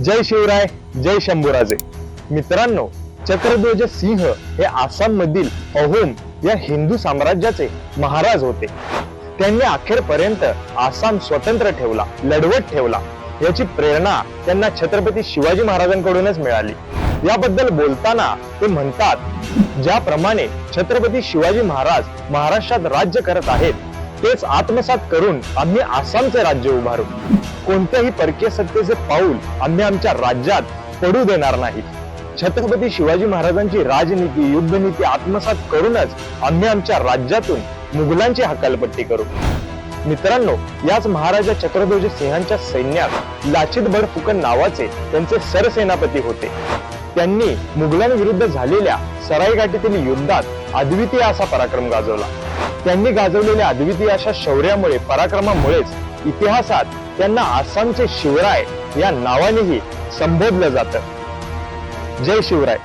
जय शिवराय जय शंभूराजे. मित्रांनो चक्रध्वज सिंह हे आसाम मधील अहोम या हिंदू साम्राज्याचे महाराज होते. त्यांनी अखेरपर्यंत आसाम स्वतंत्र ठेवला लढवत ठेवला. याची प्रेरणा त्यांना छत्रपती शिवाजी महाराजांकडूनच मिळाली. याबद्दल बोलताना ते म्हणतात ज्याप्रमाणे छत्रपती शिवाजी महाराज महाराष्ट्रात राज्य करत आहेत तेच आत्मसात करून आम्ही आसामचे राज्य उभारू. कोणत्याही परकीय सत्तेचे पाऊल आम्ही आमच्या राज्यात पडू देणार नाही. छत्रपती शिवाजी महाराजांची राजनीती युद्धनीती आत्मसात करूनच आम्ही आमच्या राज्यातून मुघलांची हकालपट्टी करू. मित्रांनो याच महाराजा चक्रध्वज सिंहांच्या सैन्यात लाचित बडफुकन नावाचे त्यांचे सरसेनापती होते. त्यांनी मुघलांविरुद्ध झालेल्या सराईघाटीतील युद्धात अद्वितीय असा पराक्रम गाजवला. त्यांनी गाजवलेल्या अद्वितीय अशा शौर्यामुळे पराक्रमामुळेच इतिहासात त्यांना आसामचे शिवराय या नावानेही संबोधलं जातं. जय शिवराय.